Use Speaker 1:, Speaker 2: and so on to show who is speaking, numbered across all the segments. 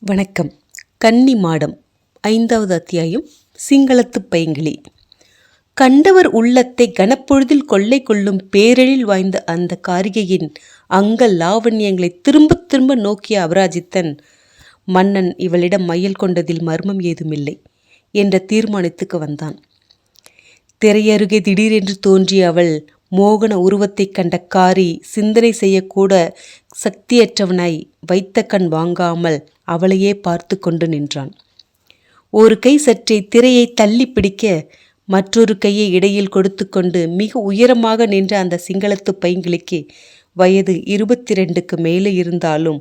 Speaker 1: வணக்கம். கன்னி மாடம் ஐந்தாவது அத்தியாயம் சிங்களத்து பைங்கிளி கண்டவர் உள்ளத்தை கனப்பொழுதில் கொள்ளை கொள்ளும் பேரெழில் வாய்ந்த அந்த காரிகையின் அங்க லாவண்யங்களை திரும்பத் திரும்ப நோக்கிய அபராஜித்தன் மன்னன் இவளிடம் மையல் கொண்டதில் மர்மம் ஏதுமில்லை என்ற தீர்மானத்துக்கு வந்தான். திரையருகே திடீரென்று தோன்றிய அவள் மோகன உருவத்தைக் கண்ட காரி சிந்தனை செய்யக்கூட சக்தியற்றவனாய் வைத்த கண் வாங்காமல் அவளையே பார்த்து கொண்டு நின்றான். ஒரு கை சற்றே திரையை தள்ளி பிடிக்க மற்றொரு கையை இடையில் கொடுத்து கொண்டு மிக உயரமாக நின்ற அந்த சிங்களத்து பைங்கிளிக்கு வயது இருபத்தி ரெண்டுக்கு மேலே இருந்தாலும்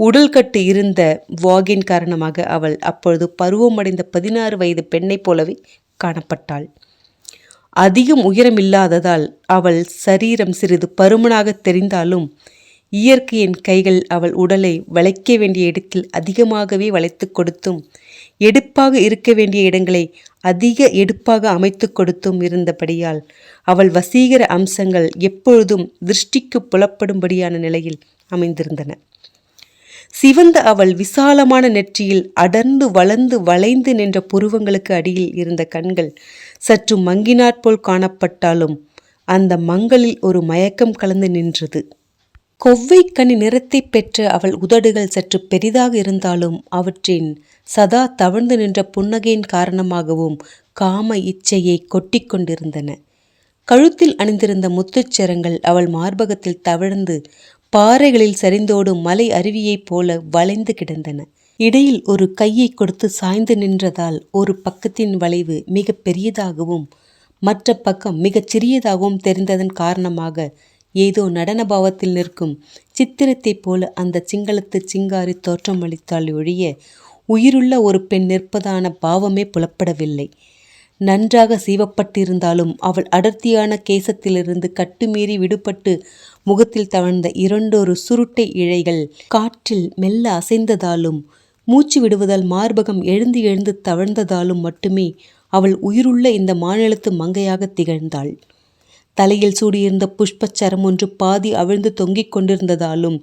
Speaker 1: உடல் கட்டு இருந்த வாகின் காரணமாக அவள் அப்பொழுது பருவமடைந்த பதினாறு வயது பெண்ணைப் போலவே காணப்பட்டாள். அதிகம் உயரமில்லாததால் அவள் சரீரம் சிறிது பருமனாக தெரிந்தாலும் இயற்கையின் கைகள் அவள் உடலை வளைக்க வேண்டிய இடத்தில் அதிகமாகவே வளைத்து கொடுத்தும் எடுப்பாக இருக்க வேண்டிய இடங்களை அதிக எடுப்பாக அமைத்து கொடுத்தும் இருந்தபடியால் அவள் வசீகர அம்சங்கள் எப்பொழுதும் திருஷ்டிக்கு புலப்படும்படியான நிலையில் அமைந்திருந்தன. சிவந்த அவள் விசாலமான நெற்றியில் அடர்ந்து வளர்ந்து வளைந்து நின்ற புருவங்களுக்கு அடியில் இருந்த கண்கள் சற்று மங்கினாற்போல் காணப்பட்டாலும் அந்த மங்களில் ஒரு மயக்கம் கலந்து நின்றது. கொவ்வை கனி நிறத்தை பெற்ற அவள் உதடுகள் சற்று பெரிதாக இருந்தாலும் அவற்றின் சதா தவழ்ந்து நின்ற புன்னகையின் காரணமாகவும் காம இச்சையை கொட்டி கொண்டிருந்தன. கழுத்தில் அணிந்திருந்த முத்துச்சரங்கள் அவள் மார்பகத்தில் தவழ்ந்து பாறைகளில் சரிந்தோடும் மலை அருவியைப் போல வளைந்து கிடந்தன. இடையில் ஒரு கையை கொடுத்து சாய்ந்து நின்றதால் ஒரு பக்கத்தின் வளைவு மிக பெரியதாகவும் மற்ற பக்கம் மிகச் சிறியதாகவும் தெரிந்ததன் காரணமாக ஏதோ நடன பாவத்தில் நிற்கும். சித்திரத்தைப் போல அந்த சிங்களத்து சிங்காரி தோற்றமளித்தாள் ஒழிய உயிருள்ள ஒரு பெண் நிற்பதான பாவமே புலப்படவில்லை. நன்றாக சீவப்பட்டிருந்தாலும் அவள் அடர்த்தியான கேசத்திலிருந்து கட்டுமீறி விடுபட்டு முகத்தில் தவழ்ந்த இரண்டொரு சுருட்டை இழைகள் காற்றில் மெல்ல அசைந்ததாலும் மூச்சு விடுவதால் மார்பகம் எழுந்து எழுந்து தவழ்ந்ததாலும் மட்டுமே அவள் உயிருள்ள இந்த மாநிலத்து மங்கையாக திகழ்ந்தாள். தலையில் சூடியிருந்த புஷ்பச்சரம் ஒன்று பாதி அவிழ்ந்து தொங்கிக் கொண்டிருந்ததாலும்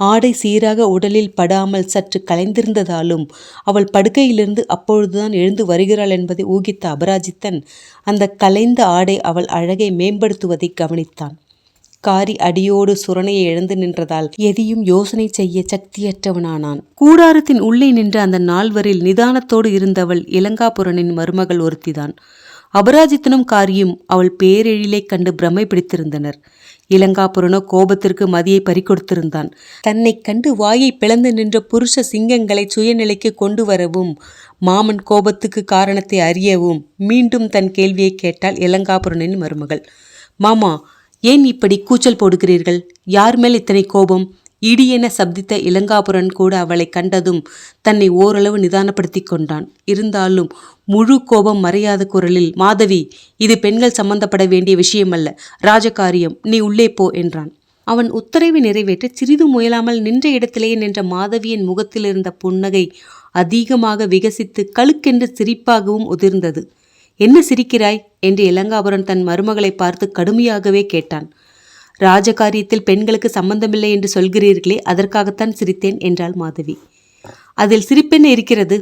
Speaker 1: ஆடை சீராக உடலில் படாமல் சற்று கலைந்திருந்ததாலும் அவள் படுக்கையிலிருந்து அப்பொழுதுதான் எழுந்து வருகிறாள் என்பதை ஊகித்த அபராஜித்தன் அந்த கலைந்த ஆடை அவள் அழகை மேம்படுத்துவதை கவனித்தான். காரி அடியோடு சுரணையை இழந்து நின்றதால் எதையும் யோசனை செய்ய சக்தியற்றவனானான். கூடாரத்தின் உள்ளே நின்ற அந்த நால்வரில் நிதானத்தோடு இருந்தவள் இலங்காபுரனின் மருமகள் ஒருத்திதான். அபராஜித்தனும் காரியும் அவள் பேரெழிலை கண்டு பிரமை பிடித்திருந்தனர். இளங்காபுரனோ கோபத்திற்கு மதியை பறிக்கொடுத்திருந்தான் தன்னை கண்டு வாயை பிளந்து நின்ற புருஷ சிங்கங்களை சுயநிலைக்கு கொண்டு வரவும் மாமன் கோபத்துக்கு காரணத்தை அறியவும் மீண்டும் தன் கேள்வியை கேட்டாள் இளங்காபுரனின் மருமகள். மாமா ஏன் இப்படி கூச்சல் போடுகிறீர்கள்? யார் மேல் இத்தனை கோபம்? இடியென சப்தித்த இளங்காபுரன் கூட அவளை கண்டதும் தன்னை ஓரளவு நிதானப்படுத்தி கொண்டான். இருந்தாலும் முழு கோபம் மறையாத குரலில் மாதவி இது பெண்கள் சம்பந்தப்பட வேண்டிய விஷயமல்ல. ராஜகாரியம் நீ உள்ளே போ என்றான். அவன் உத்தரவை நிறைவேற்ற சிறிது முயலாமல் நின்ற இடத்திலேயே நின்ற மாதவியின் முகத்தில் இருந்த புன்னகை அதிகமாக விகசித்து கழுக்கென்று சிரிப்பாகவும் உதிர்ந்தது. என்ன சிரிக்கிறாய்? என்று இளங்காபுரன் தன் மருமகளை பார்த்து கடுமையாகவே கேட்டான். ராஜகாரியத்தில் பெண்களுக்கு சம்பந்தமில்லை என்று சொல்கிறீர்களே அதற்காகத்தான் சிரித்தேன் என்றாள் மாதவி. அதில் சிரிப்பென்ன இருக்கிறது?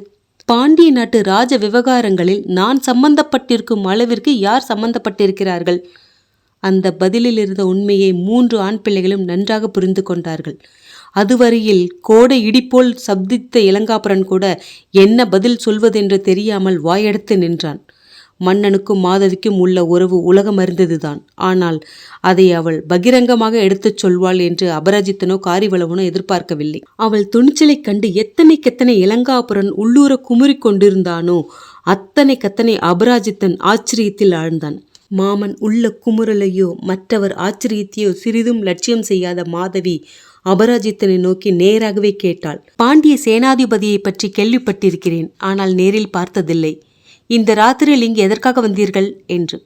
Speaker 1: பாண்டிய நாட்டு ராஜ விவகாரங்களில் நான் சம்பந்தப்பட்டிருக்கும் அளவிற்கு யார் சம்பந்தப்பட்டிருக்கிறார்கள்? அந்த பதிலில் இருந்த உண்மையை மூன்று ஆண் பிள்ளைகளும் நன்றாக புரிந்து கொண்டார்கள். அதுவரையில் கோடை இடிப்போல் சப்தித்த இளங்காபுரன் கூட என்ன பதில் சொல்வதென்று தெரியாமல் வாயெடுத்து நின்றான். மன்னனுக்கும் மாதவிக்கும் உள்ள உறவு உலகமறிந்ததுதான் ஆனால் அதை அவள் பகிரங்கமாக எடுத்துச் சொல்வாள் என்று அபராஜித்தனோ காரிவளவனோ எதிர்பார்க்கவில்லை. அவள் துணிச்சலைக் கண்டு எத்தனைக்கெத்தனை இளங்காபுரன் உள்ளூர குமுறி கொண்டிருந்தானோ அத்தனை கத்தனை அபராஜித்தன் ஆச்சரியத்தில் ஆழ்ந்தான். மாமன் உள்ள குமுறலையோ மற்றவர் ஆச்சரியத்தையோ சிறிதும் லட்சியம் செய்யாத மாதவி அபராஜித்தனை நோக்கி நேராகவே கேட்டாள். பாண்டிய சேனாதிபதியை பற்றி கேள்விப்பட்டிருக்கிறேன் ஆனால் நேரில் பார்த்ததில்லை. இந்த ராத்திரியில் இங்கு எதற்காக வந்தீர்கள்? என்று.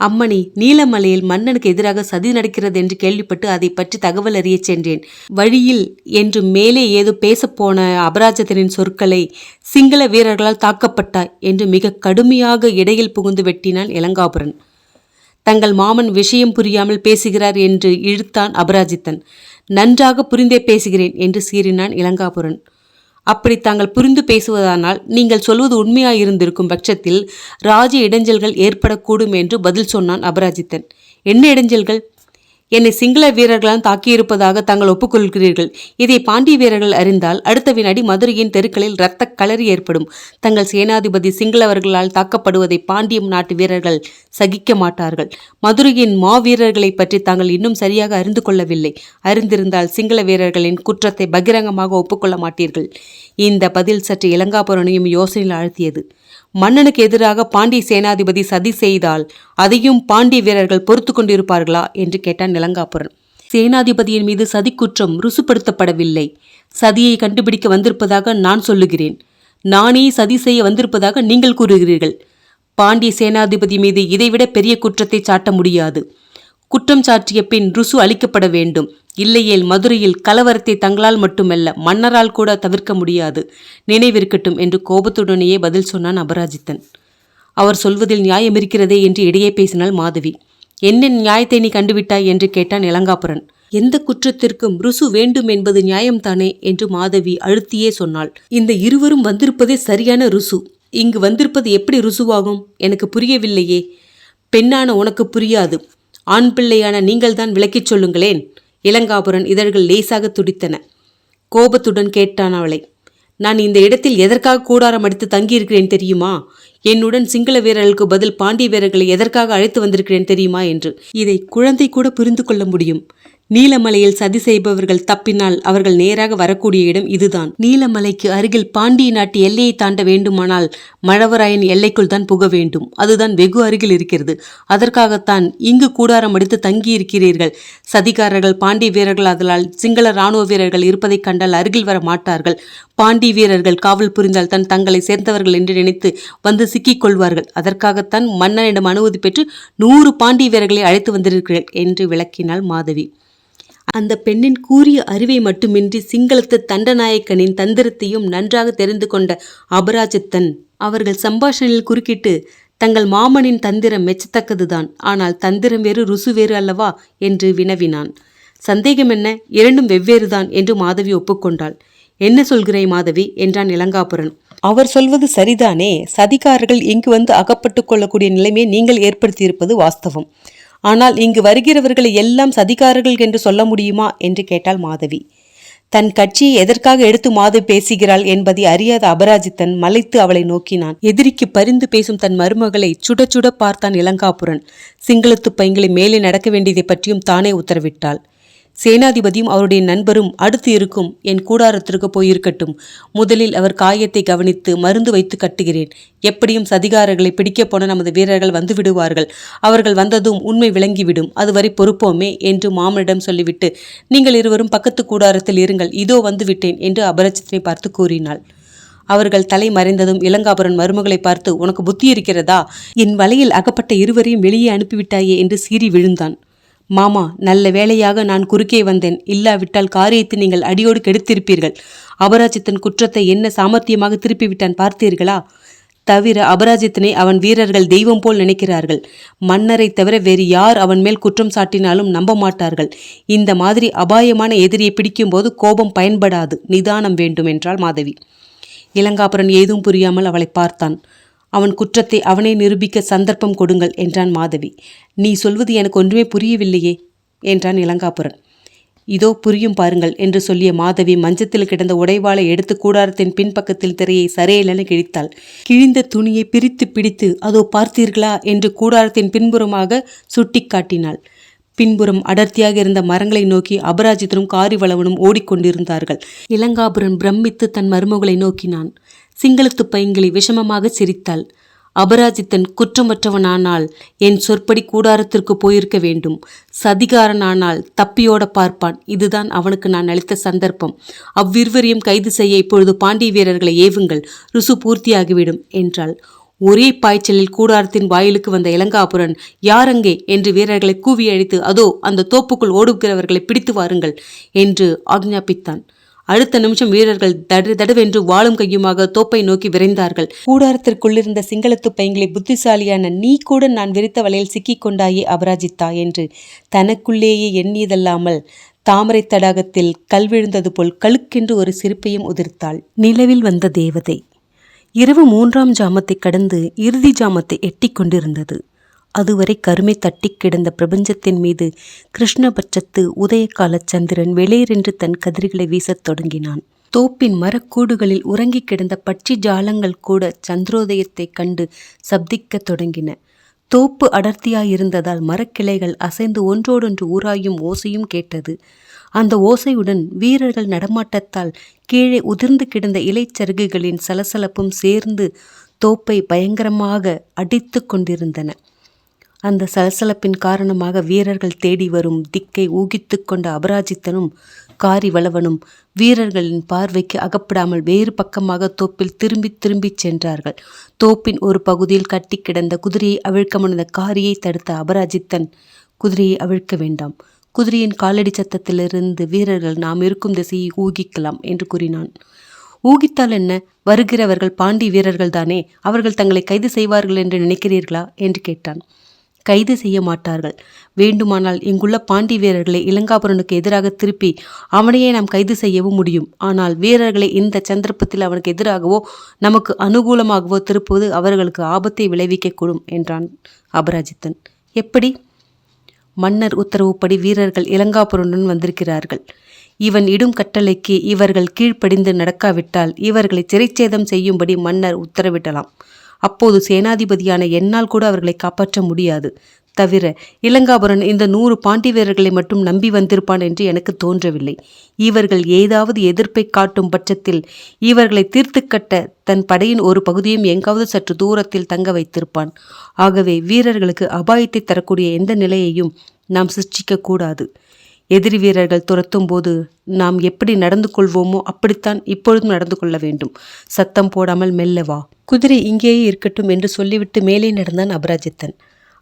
Speaker 1: அம்மணி நீலமலையில் மன்னனுக்கு எதிராக சதி நடக்கிறது என்று கேள்விப்பட்டு அதை பற்றி தகவல் அறியச் சென்றேன். வழியில் என்று மேலே ஏதோ பேசப்போன அபராஜத்தனின் சொற்களை சிங்கள வீரர்களால் தாக்கப்பட்டாய் என்று மிக கடுமையாக இடையில் புகுந்து வெட்டினான் இளங்காபுரன். தங்கள் மாமன் விஷயம் புரியாமல் பேசுகிறார் என்று இழுத்தான் அபராஜித்தன் நன்றாக புரிந்தே பேசுகிறேன் என்று சீறினான் இளங்காபுரன். அப்படி தாங்கள் புரிந்து பேசுவதானால் நீங்கள் சொல்வது உண்மையாயிருந்திருக்கும் பட்சத்தில் ராஜ இடைஞ்சல்கள் ஏற்படக்கூடும் என்று பதில் சொன்னான் அபராஜித்தன். என்ன இடைஞ்சல்கள்? என்னை சிங்கள வீரர்களால் தாக்கியிருப்பதாக தாங்கள் ஒப்புக்கொள்கிறீர்கள். இதை பாண்டிய வீரர்கள் அறிந்தால் அடுத்த வினாடி மதுரையின் தெருக்களில் இரத்த களறி ஏற்படும். தங்கள் சேனாதிபதி சிங்களவர்களால் தாக்கப்படுவதை பாண்டியம் நாட்டு வீரர்கள் சகிக்க மாட்டார்கள். மதுரையின் மாவீரர்களை பற்றி தாங்கள் இன்னும் சரியாக அறிந்து கொள்ளவில்லை. அறிந்திருந்தால் சிங்கள வீரர்களின் குற்றத்தை பகிரங்கமாக ஒப்புக்கொள்ள மாட்டீர்கள். இந்த பதில் சற்று இளங்காபுரனையும் யோசனையில் ஆழ்த்தியது. மன்னனுக்கு எதிராக பாண்டிய சேனாதிபதி சதி செய்தால் அதையும் பாண்டிய வீரர்கள் பொறுத்து கொண்டிருப்பார்களா என்று கேட்டான் நிலங்காபுரன். சேனாதிபதியின் மீது சதி குற்றம் ருசுப்படுத்தப்படவில்லை. சதியை கண்டுபிடிக்க வந்திருப்பதாக நான் சொல்லுகிறேன். நானே சதி செய்ய வந்திருப்பதாக நீங்கள் கூறுகிறீர்கள். பாண்டிய சேனாதிபதி மீது இதைவிட பெரிய குற்றத்தை சாட்ட முடியாது. குற்றம் சாட்டிய பின் ருசு அளிக்கப்பட வேண்டும். இல்லையேல் மதுரையில் கலவரத்தை தங்களால் மட்டுமல்ல மன்னரால் கூட தவிர்க்க முடியாது. நினைவிருக்கட்டும் என்று கோபத்துடனேயே பதில் சொன்னான் அபராஜித்தன். அவர் சொல்வதில் நியாயம் இருக்கிறதே என்று இடையே பேசினாள் மாதவி. என்ன நியாயத்தை நீ கண்டுவிட்டாய் என்று கேட்டான் இளங்காபுரன். எந்த குற்றத்திற்கும் ருசு வேண்டும் என்பது நியாயம்தானே என்று மாதவி அழுத்தியே சொன்னாள். இந்த இருவரும் வந்திருப்பதே சரியான ருசு. இங்கு வந்திருப்பது எப்படி ருசுவாகும்? எனக்கு புரியவில்லையே. பெண்ணான உனக்கு புரியாது. ஆண் பிள்ளையான நீங்கள்தான் விளக்கிச் சொல்லுங்களேன். இளங்காபுரன் இதழ்கள் லேசாக துடித்தன. கோபத்துடன் கேட்டான் அவளை நான் இந்த இடத்தில் எதற்காக கூடாரம் அடித்து தங்கியிருக்கிறேன் தெரியுமா? என்னுடன் சிங்கள வீரர்களுக்கு பதில் பாண்டிய வீரர்களை எதற்காக அழைத்து வந்திருக்கிறேன் தெரியுமா? என்று இதை குழந்தை கூட புரிந்து கொள்ள முடியும். நீலமலையில் சதி செய்பவர்கள் தப்பினால் அவர்கள் நேராக வரக்கூடிய இடம் இதுதான். நீலமலைக்கு அருகில் பாண்டிய நாட்டு எல்லையை தாண்ட வேண்டுமானால் மழவராயன் எல்லைக்குள் தான் புக வேண்டும். அதுதான் வெகு அருகில் இருக்கிறது. அதற்காகத்தான் இங்கு கூடாரம் அடித்து தங்கியிருக்கிறீர்கள். சதிகாரர்கள் பாண்டிய வீரர்கள் அதனால் சிங்கள இராணுவ வீரர்கள் இருப்பதைக் கண்டால் அருகில் வர மாட்டார்கள். பாண்டிய வீரர்கள் காவல் புரிந்தால் தான் தங்களை சேர்ந்தவர்கள் என்று நினைத்து வந்து சிக்கிக் கொள்வார்கள். அதற்காகத்தான் மன்னனிடம் அனுமதி பெற்று நூறு பாண்டிய வீரர்களை அழைத்து வந்திருக்கிறீர்கள் என்று விளக்கினாள் மாதவி. அந்த பெண்ணின் கூறிய அறிவை மட்டுமின்றி சிங்களத்து தண்டநாயக்கனின் தந்திரத்தையும் நன்றாக தெரிந்து கொண்ட அபராஜித்தன் அவர்கள் சம்பாஷணையில் குறுக்கிட்டு தங்கள் மாமனின் தந்திரம் மெச்சத்தக்கதுதான். ஆனால் தந்திரம் வேறு ருசு வேறு அல்லவா என்று வினவினான். சந்தேகம் என்ன? இரண்டும் வெவ்வேறுதான் என்று மாதவி ஒப்புக்கொண்டாள். என்ன சொல்கிறே மாதவி என்றான் இளங்காபுரன். அவர் சொல்வது சரிதானே? சதிகாரர்கள் இங்கு வந்து அகப்பட்டுக் கொள்ளக்கூடிய நிலைமையை நீங்கள் ஏற்படுத்தியிருப்பது வாஸ்தவம். ஆனால் இங்கு வருகிறவர்களை எல்லாம் சதிகாரர்கள் என்று சொல்ல முடியுமா? என்று கேட்டாள் மாதவி. தன் கட்சியை எதற்காக எடுத்து மாதவி பேசுகிறாள் என்பதை அறியாத அபராஜித்தன் மலைத்து அவளை நோக்கினான். எதிரிக்கு பரிந்து பேசும் தன் மருமகளை சுட சுட பார்த்தான் இளங்காபுரன். சிங்களத்து பைங்களை மேலே நடக்க வேண்டியதை பற்றியும் தானே உத்தரவிட்டாள். சேனாதிபதியும் அவருடைய நண்பரும் அடுத்து இருக்கும் என் கூடாரத்திற்கு போயிருக்கட்டும். முதலில் அவர் காயத்தை கவனித்து மருந்து வைத்து கட்டுகிறேன். எப்படியும் சதிகாரர்களை பிடிக்கப் போன நமது வீரர்கள் வந்து விடுவார்கள் அவர்கள் வந்ததும் உண்மை விளங்கிவிடும். அதுவரை பொறுப்போமே என்று மாமனிடம் சொல்லிவிட்டு நீங்கள் இருவரும் பக்கத்து கூடாரத்தில் இருங்கள். இதோ வந்து விட்டேன் என்று அபரஜித்தினை பார்த்து கூறினாள். அவர்கள் தலை மறைந்ததும் இளங்காபுரன் மருமகளை பார்த்து உனக்கு புத்தி இருக்கிறதா? என் வலையில் அகப்பட்ட இருவரையும் வெளியே அனுப்பிவிட்டாயே என்று சீறி விழுந்தான். மாமா நல்ல வேளையாக நான் குறுக்கே வந்தேன். இல்லாவிட்டால் காரியத்தை நீங்கள் அடியோடு கெடுத்திருப்பீர்கள். அபராஜித்தன் குற்றத்தை என்ன சாமர்த்தியமாக திருப்பிவிட்டான் பார்த்தீர்களா? தவிர அபராஜித்தனை அவன் வீரர்கள் தெய்வம் போல் நினைக்கிறார்கள். மன்னரை தவிர வேறு யார் அவன் மேல் குற்றம் சாட்டினாலும் நம்ப மாட்டார்கள். இந்த மாதிரி அபாயமான எதிரியை பிடிக்கும்போது கோபம் பயன்படாது. நிதானம் வேண்டும் என்றாள் மாதவி. இளங்காபுரன் ஏதும் புரியாமல் அவளை பார்த்தான். அவன் குற்றத்தை அவனே நிரூபிக்க சந்தர்ப்பம் கொடுங்கள் என்றான் மாதவி. நீ சொல்வது எனக்கு ஒன்றுமே புரியவில்லையே என்றான் இளங்காபுரன். இதோ புரியும் பாருங்கள் என்று சொல்லிய மாதவி மஞ்சத்தில் கிடந்த உடைவாளை எடுத்து கூடாரத்தின் பின்பக்கத்தில் திரையை சரையலென கிழித்தாள். கிழிந்த துணியை பிரித்து பிடித்து அதோ பார்த்தீர்களா? என்று கூடாரத்தின் பின்புறமாக சுட்டி காட்டினாள். பின்புறம் அடர்த்தியாக இருந்த மரங்களை நோக்கி அபராஜித்தனும் காரிவளவனும் ஓடிக்கொண்டிருந்தார்கள். இளங்காபுரன் பிரமித்து தன் மருமகளை நோக்கினான். சிங்களத்து பையங்களை விஷமமாக சிரித்தாள். அபராஜித்தன் குற்றமற்றவனானால் என் சொற்படி கூடாரத்திற்கு போயிருக்க வேண்டும். சதிகாரனானால் தப்பியோட பார்ப்பான். இதுதான் அவனுக்கு நான் அளித்த சந்தர்ப்பம். அவ்விருவரையும் கைது செய்ய இப்பொழுது பாண்டிய வீரர்களை ஏவுங்கள். ருசு பூர்த்தியாகிவிடும் என்றாள். ஒரே பாய்ச்சலில் கூடாரத்தின் வாயிலுக்கு வந்த இளங்காபுரன் யாரங்கே என்று வீரர்களை கூவி அழித்து அதோ அந்த தோப்புக்குள் ஓடுகிறவர்களை பிடித்து வாருங்கள் என்று ஆக்ஞாபித்தான். அடுத்த நிமிஷம் வீரர்கள் தடு தடவென்று வாளும் கையுமாக தோப்பை நோக்கி விரைந்தார்கள். கூடாரத்திற்குள்ளிருந்த சிங்களத்து பையங்களை புத்திசாலியான நீ கூட நான் விரித்த வலையில் சிக்கிக் கொண்டாயே அபராஜித்தா என்று தனக்குள்ளேயே எண்ணியதல்லாமல் தாமரை தடாகத்தில் கல் விழுந்தது போல் கழுக்கென்று ஒரு சிரிப்பையும் உதிர்த்தாள். நிலவில் வந்த தேவதை. இரவு மூன்றாம் ஜாமத்தை கடந்து இறுதி ஜாமத்தை எட்டிக் கொண்டிருந்தது. அதுவரை கருமை தட்டிக் கிடந்த பிரபஞ்சத்தின் மீது கிருஷ்ணபட்சத்து உதயகால சந்திரன் வெளியரென்று தன் கதிர்களை வீசத் தொடங்கினான். தோப்பின் மரக்கூடுகளில் உறங்கிக் கிடந்த பட்சி ஜாலங்கள் கூட சந்திரோதயத்தைக் கண்டு சப்திக்கத் தொடங்கின. தோப்பு அடர்த்தியாயிருந்ததால் மரக்கிளைகள் அசைந்து ஒன்றோடொன்று ஊராயும் ஓசையும் கேட்டது. அந்த ஓசையுடன் வீரர்கள் நடமாட்டத்தால் கீழே உதிர்ந்து கிடந்த இலைச்சருகுகளின் சலசலப்பும் சேர்ந்து தோப்பை பயங்கரமாக அடித்து கொண்டிருந்தன. அந்த சலசலப்பின் காரணமாக வீரர்கள் தேடி வரும் திக்கை ஊகித்து கொண்ட அபராஜித்தனும் காரிவளவனும் வீரர்களின் பார்வைக்கு அகப்படாமல் வேறு பக்கமாக தோப்பில் திரும்பி திரும்பிச் சென்றார்கள். தோப்பின் ஒரு பகுதியில் கட்டி கிடந்த குதிரையை அவிழ்க்க முனைந்த காரியை தடுத்த அபராஜித்தன் குதிரையை அவிழ்க்க வேண்டாம். குதிரையின் காலடி சத்தத்திலிருந்து வீரர்கள் நாம் இருக்கும் திசையை ஊகிக்கலாம் என்று கூறினான். ஊகித்தால் என்ன? வருகிறவர்கள் பாண்டி வீரர்கள் தானே அவர்கள் தங்களை கைது செய்வார்கள் என்று நினைக்கிறீர்களா? என்று கேட்டான். கைது செய்ய மாட்டார்கள். வேண்டுமானால் இங்குள்ள பாண்டி வீரர்களை இளங்காபுரனுக்கு எதிராக திருப்பி அவனையே நாம் கைது செய்யவும் முடியும். ஆனால் வீரர்களை இந்த சந்தர்ப்பத்தில் அவனுக்கு எதிராகவோ நமக்கு அனுகூலமாகவோ திருப்புவது அவர்களுக்கு ஆபத்தை விளைவிக்கக்கூடும் என்றான் அபராஜித்தன். எப்படி? மன்னர் உத்தரவுப்படி வீரர்கள் இளங்காபுரனுடன் வந்திருக்கிறார்கள். இவன் இடும் கட்டளைக்கு இவர்கள் கீழ்ப்படிந்து நடக்காவிட்டால் இவர்களை சிறைச்சேதம் செய்யும்படி மன்னர் உத்தரவிடலாம். அப்போது சேனாதிபதியான என்னால் கூட அவர்களை காப்பாற்ற முடியாது. தவிர இளங்காபுரன் இந்த நூறு பாண்டி வீரர்களை மட்டும் நம்பி வந்திருப்பான் என்று எனக்கு தோன்றவில்லை. இவர்கள் ஏதாவது எதிர்ப்பை காட்டும் பட்சத்தில் இவர்களை தீர்த்து கட்ட தன் படையின் ஒரு பகுதியும் எங்காவது சற்று தூரத்தில் தங்க வைத்திருப்பான். ஆகவே வீரர்களுக்கு அபாயத்தை தரக்கூடிய எந்த நிலையையும் நாம் சிருஷ்டிக்க கூடாது. எதிரி வீரர்கள் துரத்தும் போது நாம் எப்படி நடந்து கொள்வோமோ அப்படித்தான் இப்பொழுதும் நடந்து கொள்ள வேண்டும். சத்தம் போடாமல் மெல்ல வா. குதிரை இங்கேயே இருக்கட்டும் என்று சொல்லிவிட்டு மேலே நடந்தான் அபராஜித்தன்.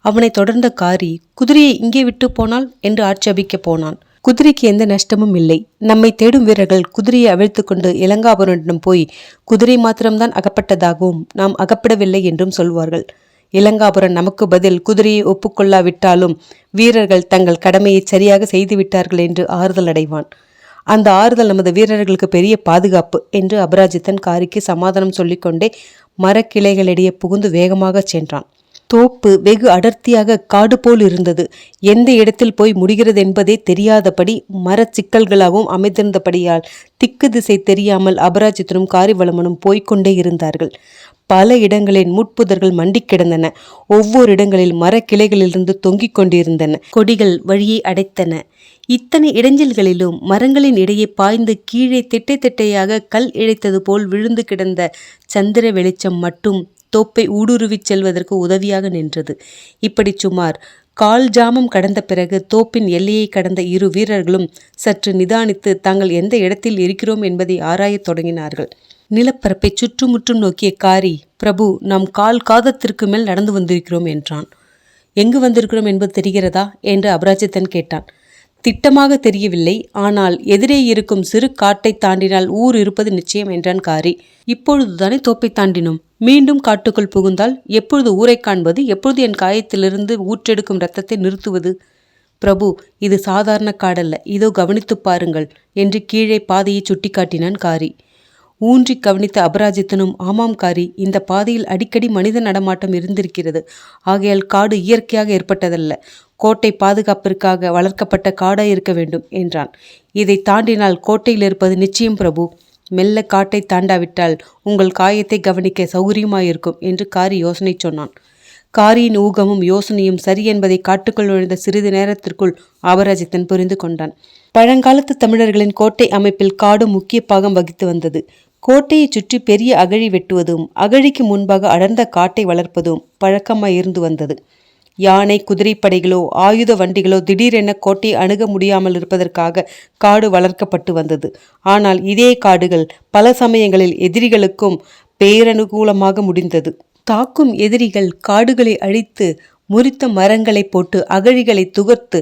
Speaker 1: அவனை தொடர்ந்த காரி குதிரையை இங்கே விட்டு போனால் என்று ஆட்சேபிக்க போனான். குதிரைக்கு எந்த நஷ்டமும் இல்லை. நம்மை தேடும் வீரர்கள் குதிரையை அவிழ்த்து கொண்டு இளங்காபுரனிடம் போய் குதிரை மாத்திரம்தான் அகப்பட்டதாகவும் நாம் அகப்படவில்லை என்றும் சொல்வார்கள். இளங்காபுரம் நமக்கு பதில் குதிரையை ஒப்புக்கொள்ளாவிட்டாலும் வீரர்கள் தங்கள் கடமையை சரியாக செய்துவிட்டார்கள் என்று ஆறுதல் அடைவான். அந்த ஆறுதல் நமது வீரர்களுக்கு பெரிய பாதுகாப்பு என்று அபராஜித்தன் காரிக்கு சமாதானம் சொல்லிக்கொண்டே மரக்கிளைகளிடையே புகுந்து வேகமாக சென்றான். தோப்பு வெகு அடர்த்தியாக காடு போல் இருந்தது. எந்த இடத்தில் போய் முடிகிறது என்பதே தெரியாதபடி மரச் சிக்கல்களாகவும் அமைந்திருந்தபடியால் திக்கு திசை தெரியாமல் அபராஜித்தனும் காரிவளமனும் போய்க்கொண்டே இருந்தார்கள். பல இடங்களில் முட்புதர்கள் மண்டி கிடந்தன. ஒவ்வொரு இடங்களில் மரக்கிளைகளிலிருந்து தொங்கிக் கொண்டிருந்தன. கொடிகள் வழியை அடைத்தன. இத்தனை இடைஞ்சல்களிலும் மரங்களின் இடையே பாய்ந்து கீழே திட்டை திட்டையாக கல் இழைத்தது போல் விழுந்து கிடந்த சந்திர வெளிச்சம் மட்டும் தோப்பை ஊடுருவிச் செல்வதற்கு உதவியாக நின்றது. இப்படி சுமார் கால் ஜாமம் கடந்த பிறகு தோப்பின் எல்லையை கடந்த இரு வீரர்களும் சற்று நிதானித்து தாங்கள் எந்த இடத்தில் இருக்கிறோம் என்பதை ஆராயத் தொடங்கினார்கள். நிலப்பரப்பை சுற்றுமுற்றும் நோக்கிய காரி பிரபு நாம் கால் காதத்திற்கு மேல் நடந்து வந்திருக்கிறோம் என்றான். எங்கு வந்திருக்கிறோம் என்பது தெரிகிறதா? என்று அபராஜித்தன் கேட்டான். திட்டமாக தெரியவில்லை. ஆனால் எதிரே இருக்கும் சிறு காட்டை தாண்டினால் ஊர் இருப்பது நிச்சயம் என்றான் காரி. இப்பொழுதுதானே தோப்பை தாண்டினோம். மீண்டும் காட்டுக்குள் புகுந்தால் எப்பொழுது ஊரை காண்பது? எப்பொழுது என் காயத்திலிருந்து ஊற்றெடுக்கும் ரத்தத்தை நிறுத்துவது? பிரபு இது சாதாரண காடல்ல. இதோ கவனித்துப் பாருங்கள் என்று கீழே பாதையை சுட்டிக்காட்டினான் காரி. ஊன்றி கவனித்த அபராஜித்தனும் ஆமாம் காரி இந்த பாதையில் அடிக்கடி மனித நடமாட்டம் இருந்திருக்கிறது. ஆகையால் காடு இயற்கையாக ஏற்பட்டதல்ல. கோட்டை பாதுகாப்பிற்காக வளர்க்கப்பட்ட காடாய் இருக்க வேண்டும் என்றான். இதை தாண்டினால் கோட்டையில் இருப்பது நிச்சயம் பிரபு. மெல்ல காட்டை தாண்டாவிட்டால் உங்கள் காயத்தை கவனிக்க சௌகரியமாயிருக்கும் என்று காரி யோசனை சொன்னான். காரியின் ஊகமும் யோசனையும் சரி என்பதை காட்டுக்குள் நுழைந்த சிறிது நேரத்திற்குள் அபராஜித்தன் புரிந்து கொண்டான். பழங்காலத்து தமிழர்களின் கோட்டை அமைப்பில் காடு முக்கிய பாகம் வகித்து வந்தது. கோட்டையைச் சுற்றி பெரிய அகழி வெட்டுவதும் அகழிக்கு முன்பாக அடர்ந்த காட்டை வளர்ப்பதும் பழக்கமாய் இருந்து வந்தது. யானை குதிரைப்படைகளோ ஆயுத வண்டிகளோ திடீரென கோட்டை அணுக முடியாமல் இருப்பதற்காக காடு வளர்க்கப்பட்டு வந்தது. ஆனால் இதே காடுகள் பல சமயங்களில் எதிரிகளுக்கும் பேரனுகூலமாக முடிந்தது. தாக்கும் எதிரிகள் காடுகளை அழித்து முறித்த மரங்களை போட்டு அகழிகளை துகர்த்து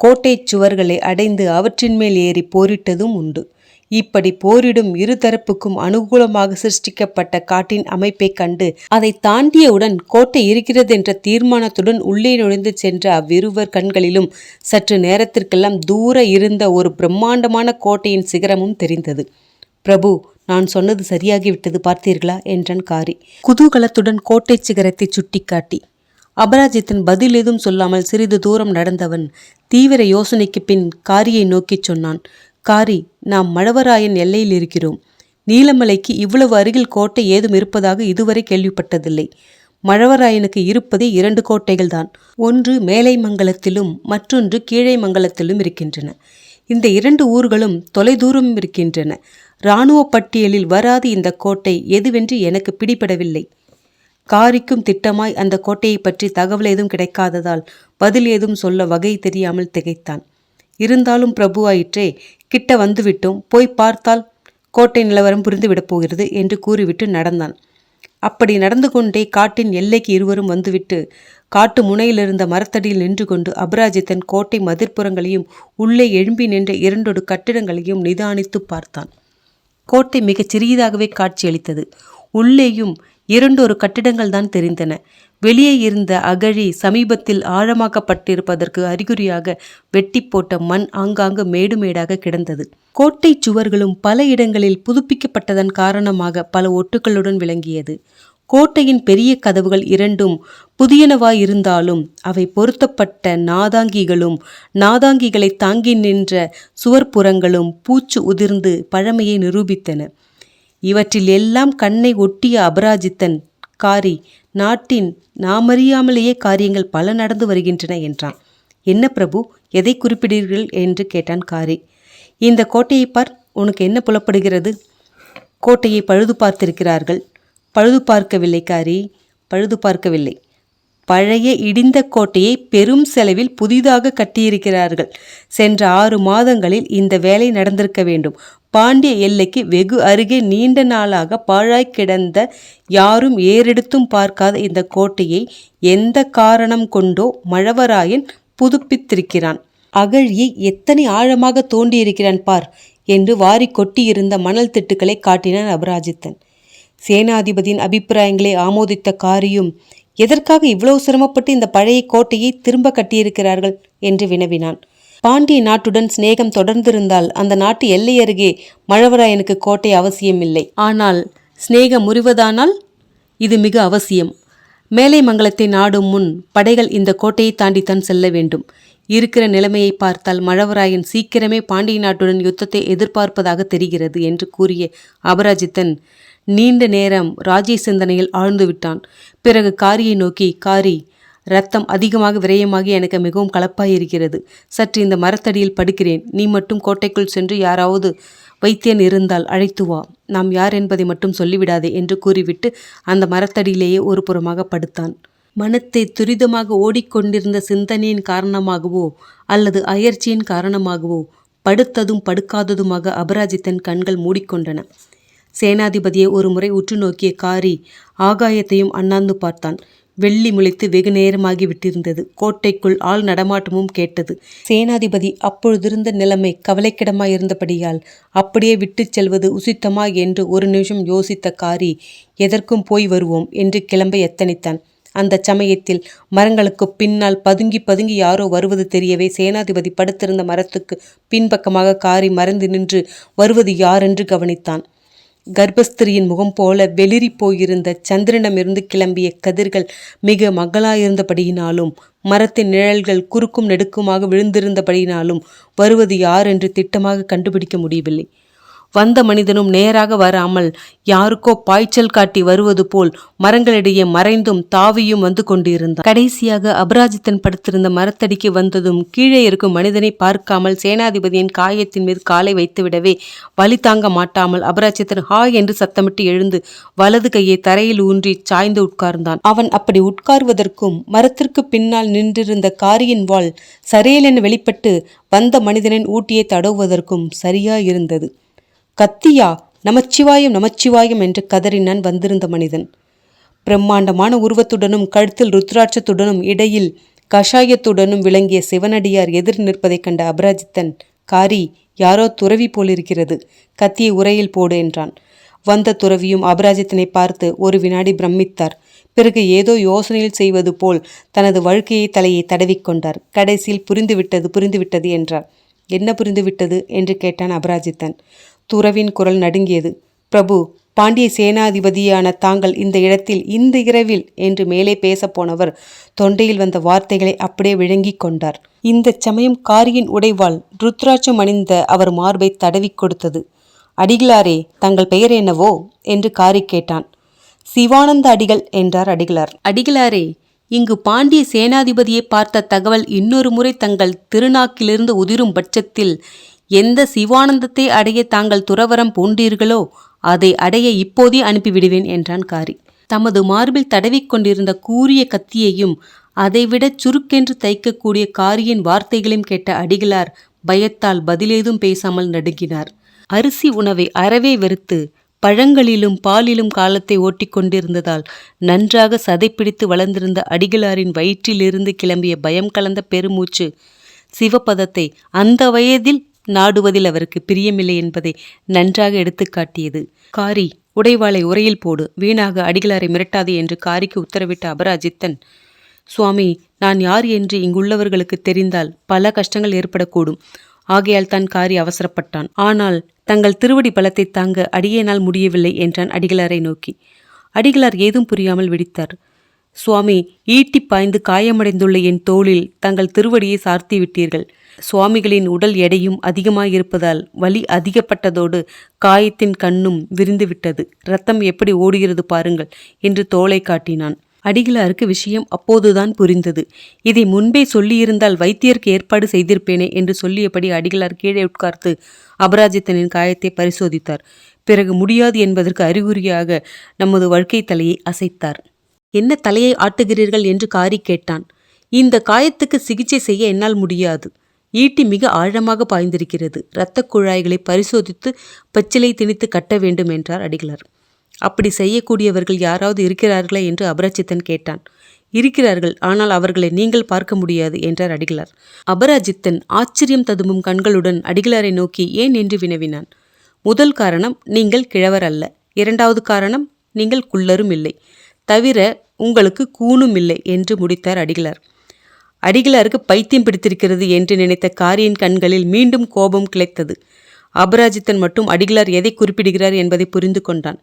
Speaker 1: கோட்டை சுவர்களை அடைந்து அவற்றின் மேல் ஏறி போரிட்டதும் உண்டு. இப்படி போரிடும் இருதரப்புக்கும் அனுகூலமாக சிருஷ்டிக்கப்பட்ட காட்டின் அமைப்பை கண்டு அதை தாண்டியவுடன் கோட்டை இருக்கிறது என்ற தீர்மானத்துடன் உள்ளே நுழைந்து சென்ற அவ்விருவர் கண்களிலும் சற்று நேரத்திற்கெல்லாம் தூர இருந்த ஒரு பிரம்மாண்டமான கோட்டையின் சிகரமும் தெரிந்தது. பிரபு நான் சொன்னது சரியாகிவிட்டது பார்த்தீர்களா? என்றான் காரி. குதூகலத்துடன் கோட்டை சிகரத்தை சுட்டிக்காட்டி. அபராஜித்தன் பதில் ஏதும் சொல்லாமல் சிறிது தூரம் நடந்தவன் தீவிர யோசனைக்கு பின் காரியை நோக்கிச் சொன்னான். காரி நாம் மழவராயன் எல்லையில் இருக்கிறோம். நீலமலைக்கு இவ்வளவு அருகில் கோட்டை ஏதும் இருப்பதாக இதுவரை கேள்விப்பட்டதில்லை. மழவராயனுக்கு இருப்பதே இரண்டு கோட்டைகள்தான். ஒன்று மேலை மங்கலத்திலும் மற்றொன்று கீழை மங்கலத்திலும் இருக்கின்றன. இந்த இரண்டு ஊர்களும் தொலைதூரம் இருக்கின்றன. இராணுவ பட்டியலில் வராது இந்த கோட்டை எதுவென்று எனக்கு பிடிபடவில்லை. காரிக்கும் திட்டமாய் அந்த கோட்டையை பற்றி தகவல் ஏதும் கிடைக்காததால் பதில் ஏதும் சொல்ல வகை தெரியாமல் திகைத்தான். இருந்தாலும் பிரபுவாயிற்றே கிட்ட வந்துவிட்டோம். போய் பார்த்தால் கோட்டை நிலவரம் புரிந்துவிடப் போகிறது என்று கூறிவிட்டு நடந்தான். அப்படி நடந்து கொண்டே காட்டின் எல்லைக்கு இருவரும் வந்துவிட்டு காட்டு முனையிலிருந்த மரத்தடியில் நின்று கொண்டு அபராஜித்தன் கோட்டை மதிர்ப்புறங்களையும் உள்ளே எழும்பி நின்ற இரண்டொரு கட்டிடங்களையும் நிதானித்து பார்த்தான். கோட்டை மிகச் சிறியதாகவே காட்சியளித்தது. உள்ளேயும் இரண்டொரு கட்டிடங்கள் தான் தெரிந்தன. வெளியே இருந்த அகழி சமீபத்தில் ஆழமாக்கப்பட்டிருப்பதற்கு அறிகுறியாக வெட்டி போட்ட மண் ஆங்காங்கு மேடுமேடாக கிடந்தது. கோட்டை சுவர்களும் பல இடங்களில் புதுப்பிக்கப்பட்டதன் காரணமாக பல ஒட்டுகளுடன் விளங்கியது. கோட்டையின் பெரிய கதவுகள் இரண்டும் புதியனவாயிருந்தாலும் அவை பொருத்தப்பட்ட நாதாங்கிகளும் நாதாங்கிகளை தாங்கி நின்ற சுவர்ப்புறங்களும் பூச்சு உதிர்ந்து பழமையை நிரூபித்தன. இவற்றில் எல்லாம் கண்ணை ஒட்டிய அபராஜித்தன் காரி நாட்டின் நாமறியாமலேயே காரியங்கள் பல நடந்து வருகின்றன என்றான். என்ன பிரபு எதை குறிப்பிடுகிறீர்கள் என்று கேட்டான் காரி. இந்த கோட்டையை பார் உனக்கு என்ன புலப்படுகிறது? கோட்டையை பழுது பார்த்திருக்கிறார்கள். பழுது பார்க்கவில்லை காரி பழுது பார்க்கவில்லை. பழைய இடிந்த கோட்டையை பெரும் செலவில் புதிதாக கட்டியிருக்கிறார்கள். சென்ற ஆறு மாதங்களில் இந்த வேலை நடந்திருக்க வேண்டும். பாண்டிய எல்லைக்கு வெகு அருகே நீண்ட நாளாக பாழாய் கிடந்த யாரும் ஏறெடுத்தும் பார்க்காத இந்த கோட்டையை எந்த காரணம் கொண்டோ மழவராயன் புதுப்பித்திருக்கிறான். அகழியை எத்தனை ஆழமாக தோண்டியிருக்கிறான் பார் என்று வாரி கொட்டியிருந்த மணல் திட்டுக்களை காட்டினான் அபராஜித்தன். சேனாதிபதியின் அபிப்பிராயங்களை ஆமோதித்த காரியும் எதற்காக இவ்வளவு சிரமப்பட்டு இந்த பழைய கோட்டையை திரும்ப கட்டியிருக்கிறார்கள்? என்று வினவினான். பாண்டிய நாட்டுடன் சிநேகம் தொடர்ந்திருந்தால் அந்த நாட்டு எல்லை அருகே மழவராயனுக்கு கோட்டை அவசியமில்லை. ஆனால் சிநேகம் முறிவதானால் இது மிக அவசியம். மேலை மங்கலத்தை நாடும் முன் படைகள் இந்த கோட்டையை தாண்டித்தான் செல்ல வேண்டும். இருக்கிற நிலைமையை பார்த்தால் மழவராயன் சீக்கிரமே பாண்டிய நாட்டுடன் யுத்தத்தை எதிர்பார்ப்பதாக தெரிகிறது என்று கூறிய அபராஜித்தன் நீண்ட நேரம் ராஜ்ய சிந்தனையில் ஆழ்ந்து விட்டான். பிறகு காரியை நோக்கி காரி ரத்தம் அதிகமாக விரயமாகி எனக்கு மிகவும் கலப்பாயிருக்கிறது. சற்று இந்த மரத்தடியில் படுக்கிறேன். நீ மட்டும் கோட்டைக்குள் சென்று யாராவது வைத்தியன் இருந்தால் அழைத்து வா. நாம் யார் என்பதை மட்டும் சொல்லிவிடாதே என்று கூறிவிட்டு அந்த மரத்தடியிலேயே ஒரு புறமாக படுத்தான். மனத்தை துரிதமாக ஓடிக்கொண்டிருந்த சிந்தனையின் காரணமாகவோ அல்லது அயற்சியின் காரணமாகவோ படுத்ததும் படுக்காததுமாக அபராஜித்தன் கண்கள் மூடிக்கொண்டன. சேனாதிபதியை ஒரு முறை உற்று நோக்கிய காரி ஆகாயத்தையும் அண்ணாந்து பார்த்தான். வெள்ளி முளைத்து வெகு நேரமாகி விட்டிருந்தது. கோட்டைக்குள் ஆள் நடமாட்டமும் கேட்டது. சேனாதிபதி அப்பொழுதிருந்த நிலைமை கவலைக்கிடமாயிருந்தபடியால் அப்படியே விட்டுச் செல்வது உசித்தமா என்று ஒரு நிமிஷம் யோசித்த காரி எதற்கும் போய் வருவோம் என்று கிளம்ப எத்தனித்தான். அந்த சமயத்தில் மரங்களுக்கு பின்னால் பதுங்கி பதுங்கி யாரோ வருவது தெரியவே சேனாதிபதி படுத்திருந்த மரத்துக்கு பின்பக்கமாக காரி மறைந்து நின்று வருவது யாரென்று கவனித்தான். கர்ப்பஸ்திரியின் முகம் போல வெளிரி போயிருந்த சந்திரனமிருந்து கிளம்பிய கதிர்கள் மிக மகளாயிருந்தபடியினாலும் மரத்தின் நிழல்கள் குறுக்கும் நெடுக்குமாக விழுந்திருந்தபடியினாலும் வருவது யார் என்று திட்டமாக கண்டுபிடிக்க முடியவில்லை. வந்த மனிதனும் நேராக வராமல் யாருக்கோ பாய்ச்சல் காட்டி வருவது போல் மரங்களிடையே மறைந்தும் தாவியும் வந்து கொண்டிருந்தான். கடைசியாக அபராஜித்தன் படுத்திருந்த மரத்தடிக்கு வந்ததும் கீழே இருக்கும் மனிதனை பார்க்காமல் சேனாதிபதியின் காயத்தின் மீது காலை வைத்துவிடவே வலி தாங்க மாட்டாமல் அபராஜித்தன் ஹா என்று சத்தமிட்டு எழுந்து வலது கையை தரையில் ஊன்றி சாய்ந்து உட்கார்ந்தான். அவன் அப்படி உட்கார்வதற்கும் மரத்திற்கு பின்னால் நின்றிருந்த காரியின் வாள் சரியலென வெளிப்பட்டு வந்த மனிதனின் ஊட்டியை தடவுவதற்கும் சரியாயிருந்தது. கத்தியா நமச்சிவாயம் நமச்சிவாயம் என்று கதறினான் வந்திருந்த மனிதன். பிரம்மாண்டமான உருவத்துடனும் கழுத்தில் ருத்ராட்சத்துடனும் இடையில் கஷாயத்துடனும் விளங்கிய சிவனடியார் எதிர் நிற்பதைக் கண்ட அபராஜித்தன் காரி யாரோ துறவி போலிருக்கிறது கத்தியை உரையில் போடு என்றான். வந்த துறவியும் அபராஜித்தனை பார்த்து ஒரு வினாடி பிரமித்தார். பிறகு ஏதோ யோசனையில் செய்வது போல் தனது வழுக்கையை தலையை தடவிக்கொண்டார் கடைசியில் புரிந்துவிட்டது புரிந்துவிட்டது என்றார். என்ன புரிந்துவிட்டது? என்று கேட்டான் அபராஜித்தன். துறவின் குரல் நடுங்கியது. பிரபு பாண்டிய சேனாதிபதியான தாங்கள் இந்த இடத்தில் இந்த இரவில் என்று மேலே பேசப்போனவர் தொண்டையில் வந்த வார்த்தைகளை அப்படியே விழுங்கிக் கொண்டார். இந்த சமயம் காரியின் உடைவாள் ருத்ராட்சம் அணிந்த அவர் மார்பை தடவிக் கொடுத்தது. அடிகளாரே தங்கள் பெயர் என்னவோ? என்று காரி கேட்டான். சிவானந்த அடிகள் என்றார் அடிகளார். அடிகளாரே இங்கு பாண்டிய சேனாதிபதியை பார்த்த தகவல் இன்னொரு முறை தங்கள் திருநாக்கிலிருந்து உதிரும் பட்சத்தில் எந்த சிவானந்தத்தை அடைய தாங்கள் துறவரம் பூண்டீர்களோ அதை அடைய இப்போதே அனுப்பிவிடுவேன் என்றான் காரி. தமது மார்பில் தடவிக்கொண்டிருந்த கூரிய கத்தியையும் அதைவிட சுருக்கென்று தைக்கக்கூடிய காரியின் வார்த்தைகளையும் கேட்ட அடிகளார் பயத்தால் பதிலேதும் பேசாமல் நடுங்கினார். அரிசி உணவை அறவே வெறுத்து பழங்களிலும் பாலிலும் காலத்தை ஓட்டிக்கொண்டிருந்ததால் நன்றாக சதைப்பிடித்து வளர்ந்திருந்த அடிகளாரின் வயிற்றிலிருந்து கிளம்பிய பயம் கலந்த பெருமூச்சு சிவபதத்தை அந்த வயதில் நாடுவதில் அவருக்கு பிரியமில்லை என்பதை நன்றாக எடுத்துக்காட்டியது காரி உடைவாளை உரையில் போடு வீணாக அடிகளாரை மிரட்டாதே என்று காரிக்கு உத்தரவிட்ட அபராஜித்தன் சுவாமி நான் யார் என்று இங்குள்ளவர்களுக்கு தெரிந்தால் பல கஷ்டங்கள் ஏற்படக்கூடும். ஆகையால் தான் காரி அவசரப்பட்டான். ஆனால் தங்கள் திருவடி பலத்தை தாங்க அடியேனால் முடியவில்லை என்றான் அடிகளாரை நோக்கி. அடிகளார் ஏதும் புரியாமல் வெடித்தார் சுவாமி ஈட்டி பாய்ந்து காயமடைந்துள்ள என் தோளில் தங்கள் திருவடியை சார்த்தி விட்டீர்கள். சுவாமிகளின் உடல் எடையும் அதிகமாயிருப்பதால் வலி அதிகப்பட்டதோடு காயத்தின் கண்ணும் விரிந்துவிட்டது. ரத்தம் எப்படி ஓடுகிறது பாருங்கள் என்று தோளை காட்டினான். அடிகளாருக்கு விஷயம் அப்போதுதான் புரிந்தது. இதை முன்பே சொல்லியிருந்தால் வைத்தியருக்கு ஏற்பாடு செய்திருப்பேனே என்று சொல்லியபடி அடிகளார் கீழே உட்கார்த்து அபராஜித்தனின் காயத்தை பரிசோதித்தார். பிறகு முடியாது என்பதற்கு அறிகுறியாக நமது வாழ்க்கை தலையை அசைத்தார். என்ன தலையை ஆட்டுகிறீர்கள்? என்று காரி கேட்டான். இந்த காயத்துக்கு சிகிச்சை செய்ய என்னால் முடியாது. ஈட்டி மிக ஆழமாக பாய்ந்திருக்கிறது. இரத்தக் குழாய்களை பரிசோதித்து பச்சிலை திணித்து கட்ட வேண்டும் என்றார் அடிகளார். அப்படி செய்யக்கூடியவர்கள் யாராவது இருக்கிறார்களா என்று அபராஜித்தன் கேட்டான். இருக்கிறார்கள் ஆனால் அவர்களை நீங்கள் பார்க்க முடியாது என்றார் அடிகளார். அபராஜித்தன் ஆச்சரியம் ததும்பும் கண்களுடன் அடிகளாரை நோக்கி ஏன் என்று வினவினான். முதல் காரணம் நீங்கள் கிழவர் அல்ல. இரண்டாவது காரணம் நீங்கள் குள்ளரும் இல்லை. தவிர உங்களுக்கு கூணும் இல்லை என்று முடித்தார் அடிகளார். அடிகளாருக்கு பைத்தியம் பிடித்திருக்கிறது என்று நினைத்த காரியின் கண்களில் மீண்டும் கோபம் கிளைத்தது. அபராஜித்தன் மட்டும் அடிகளார் எதை குறிப்பிடுகிறார் என்பதை புரிந்து கொண்டான்.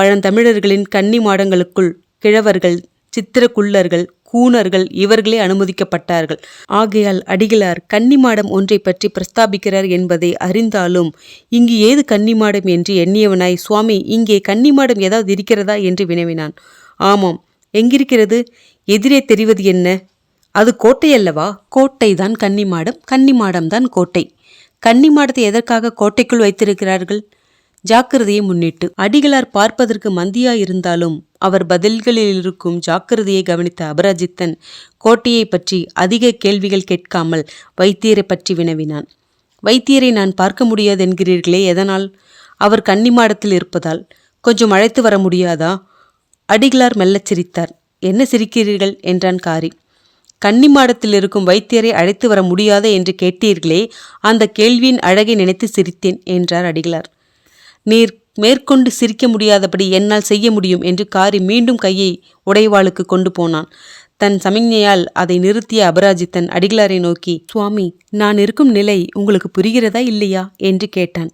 Speaker 1: பழந்தமிழர்களின் கன்னி மாடங்களுக்குள் கிழவர்கள் சித்திரக்குள்ளர்கள் கூணர்கள் இவர்களே அனுமதிக்கப்பட்டார்கள். ஆகையால் அடிகளார் கன்னிமாடம் ஒன்றை பற்றி பிரஸ்தாபிக்கிறார் என்பதை அறிந்தாலும் இங்கு ஏது கன்னிமாடம் என்று எண்ணியவனாய் சுவாமி இங்கே கன்னிமாடம் ஏதாவது இருக்கிறதா? என்று வினவினான். ஆமாம். எங்கிருக்கிறது? எதிரே தெரிவது என்ன? அது கோட்டை அல்லவா? கோட்டை தான் கன்னிமாடம் கன்னிமாடம் தான் கோட்டை. கன்னிமாடத்தை எதற்காக கோட்டைக்குள் வைத்திருக்கிறார்கள்? ஜாக்கிரதையை முன்னிட்டு. அடிகளார் பார்ப்பதற்கு மந்தியா இருந்தாலும் அவர் பதில்களில் இருக்கும் ஜாக்கிரதையை கவனித்த அபராஜித்தன் கோட்டையை பற்றி அதிக கேள்விகள் கேட்காமல் வைத்தியரை பற்றி வினவினான். வைத்தியரை நான் பார்க்க முடியாது என்கிறீர்களே எதனால்? அவர் கன்னிமாடத்தில் இருப்பதால். கொஞ்சம் அழைத்து வர முடியாதா? அடிகளார் மெல்லச் சிரித்தார். என்ன சிரிக்கிறீர்கள்? என்றான் காரி. கன்னிமாடத்தில் இருக்கும் வைத்தியரை அழைத்து வர முடியாத என்று கேட்டீர்களே அந்த கேள்வியின் அழகை நினைத்து சிரித்தேன் என்றார் அடிகளார். நீர் மேற்கொண்டு சிரிக்க முடியாதபடி என்னால் செய்ய முடியும் என்று காரி மீண்டும் கையை உடைவாளுக்கு கொண்டு போனான். தன் சமிஞ்ஞையால் அதை நிறுத்திய அபராஜித்தன் அடிகளாரை நோக்கி சுவாமி நான் இருக்கும் நிலை உங்களுக்கு புரிகிறதா இல்லையா? என்று கேட்டான்.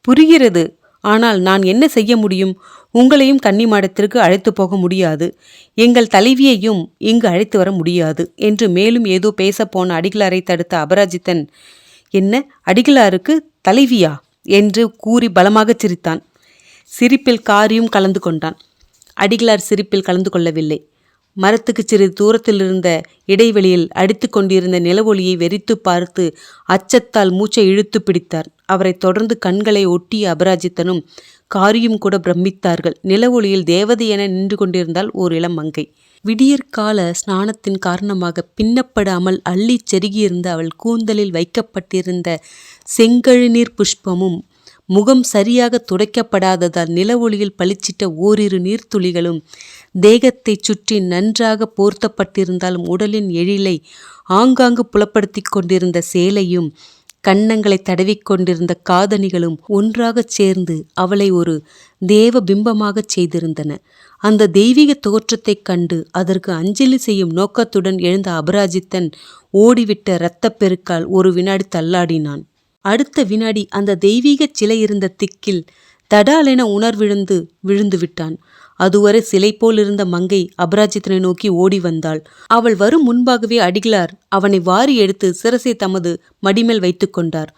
Speaker 1: புரிகிறது. ஆனால் நான் என்ன செய்ய முடியும்? உங்களையும் கன்னிமாடத்திற்கு அழைத்து போக முடியாது. எங்கள் தலைவியையும் இங்கு அழைத்து வர முடியாது. என்று மேலும் ஏதோ பேசப்போன அடிகளாரை தடுத்த அபராஜித்தன் என்ன அடிகளாருக்கு தலைவியா? என்று கூறி பலமாகச் சிரித்தான். சிரிப்பில் காரியும் கலந்து கொண்டான். அடிகளார் சிரிப்பில் கலந்து கொள்ளவில்லை. மரத்துக்கு சிறிது தூரத்தில் இருந்த இடைவெளியில் அடித்து கொண்டிருந்த நிலவொளியை வெறித்து பார்த்து அச்சத்தால் மூச்சை இழுத்து பிடித்தார். அவரை தொடர்ந்து கண்களை ஒட்டிய அபராஜித்தனும் காரியும் கூட பிரமித்தார்கள். நிலவொளியில் தேவதை என நின்று கொண்டிருந்தால் ஓர் இளம் மங்கை. விடியற்கால ஸ்நானத்தின் காரணமாக பின்னப்படாமல் அள்ளிச் செருகியிருந்த அவள் கூந்தலில் வைக்கப்பட்டிருந்த செங்கழுநீர் புஷ்பமும் முகம் சரியாக துடைக்கப்படாததால் நிலவொளியில் பளிச்சிட்ட ஓரிரு நீர்த்துளிகளும் தேகத்தைச் சுற்றி நன்றாக போர்த்தப்பட்டிருந்தாலும் உடலின் எழிலை ஆங்காங்கு புலப்படுத்தி கொண்டிருந்த சேலையும் கன்னங்களை தடவிக்கொண்டிருந்த காதணிகளும் ஒன்றாகச் சேர்ந்து அவளை ஒரு தேவ பிம்பமாகச் செய்திருந்தன. அந்த தெய்வீக தோற்றத்தைக் கண்டு அதற்கு அஞ்சலி செய்யும் நோக்கத்துடன் எழுந்த அபராஜித்தன் ஓடிவிட்ட இரத்தப்பெருக்கால் ஒரு வினாடி தள்ளாடினான். அடுத்த வினாடி அந்த தெய்வீகச் சிலை இருந்த திக்கில் தடாலென உணர்விழுந்து விழுந்து விட்டான் அதுவரை சிலை போல் இருந்த மங்கை அபராஜித்தனை நோக்கி ஓடி வந்தாள். அவள் வரும் முன்பாகவே அடிகளார் அவனை வாரி எடுத்து சிரசை தமது மடிமேல் வைத்துக் கொண்டார்.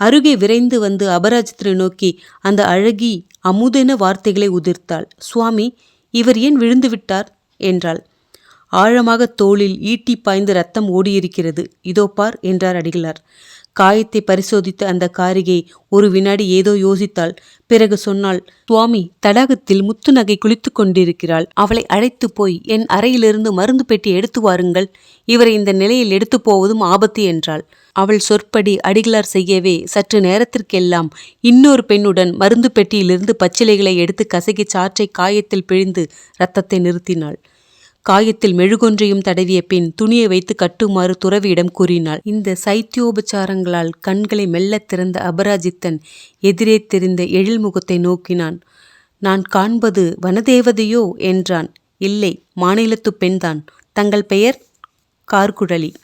Speaker 1: அருகே விரைந்து வந்து அபராஜித்தனை நோக்கி அந்த அழகி அமுதென வார்த்தைகளை உதிர்த்தாள். சுவாமி இவர் ஏன் விழுந்து விட்டார்? என்றாள். ஆழமாக தோளில் ஈட்டி பாய்ந்து ரத்தம் ஓடியிருக்கிறது. இதோ பார் என்றார் அடிகளார். காயத்தை பரிசோதித்த அந்த காரிகை ஒரு வினாடி ஏதோ யோசித்தாள். பிறகு சொன்னாள் சுவாமி தடாகத்தில் முத்து நகை குளித்து கொண்டிருக்கிறாள். அவளை அழைத்து போய் என் அறையிலிருந்து மருந்து பெட்டி எடுத்து வாருங்கள். இவரை இந்த நிலையில் எடுத்து போவதும் ஆபத்து என்றாள். அவள் சொற்படி அடிகளார் செய்யவே சற்று நேரத்திற்கெல்லாம் இன்னொரு பெண்ணுடன் மருந்து பெட்டியிலிருந்து பச்சிலைகளை எடுத்து கசகி சாற்றை காயத்தில் பிழிந்து ரத்தத்தை நிறுத்தினாள். காயத்தில் மெழுகொன்றையும் தடவிய பின் துணியை வைத்து கட்டுமாறு துறவியிடம் கூறினாள். இந்த சைத்தியோபச்சாரங்களால் கண்களை மெல்லத் திறந்த அபராஜித்தன் எதிரே தெரிந்த எழில் முகத்தை நோக்கினான். நான் காண்பது வனதேவதையோ என்றான். இல்லை மாநிலத்து பெண்தான். தங்கள் பெயர் கார்குழலி.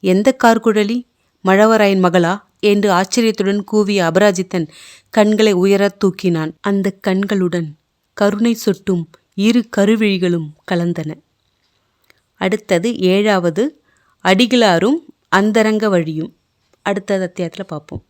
Speaker 1: எந்த கார்குழலி? மழவராயன் மகளா? என்று ஆச்சரியத்துடன் கூவிய அபராஜித்தன் கண்களை உயரத் தூக்கினான். அந்த கண்களுடன் கருணை சொட்டும் இரு கருவிழிகளும் கலந்தன. அடுத்தது ஏழாவது அடிகளாரும் அந்தரங்க வழியும். அடுத்த அத்தியாயத்தில் பார்ப்போம்.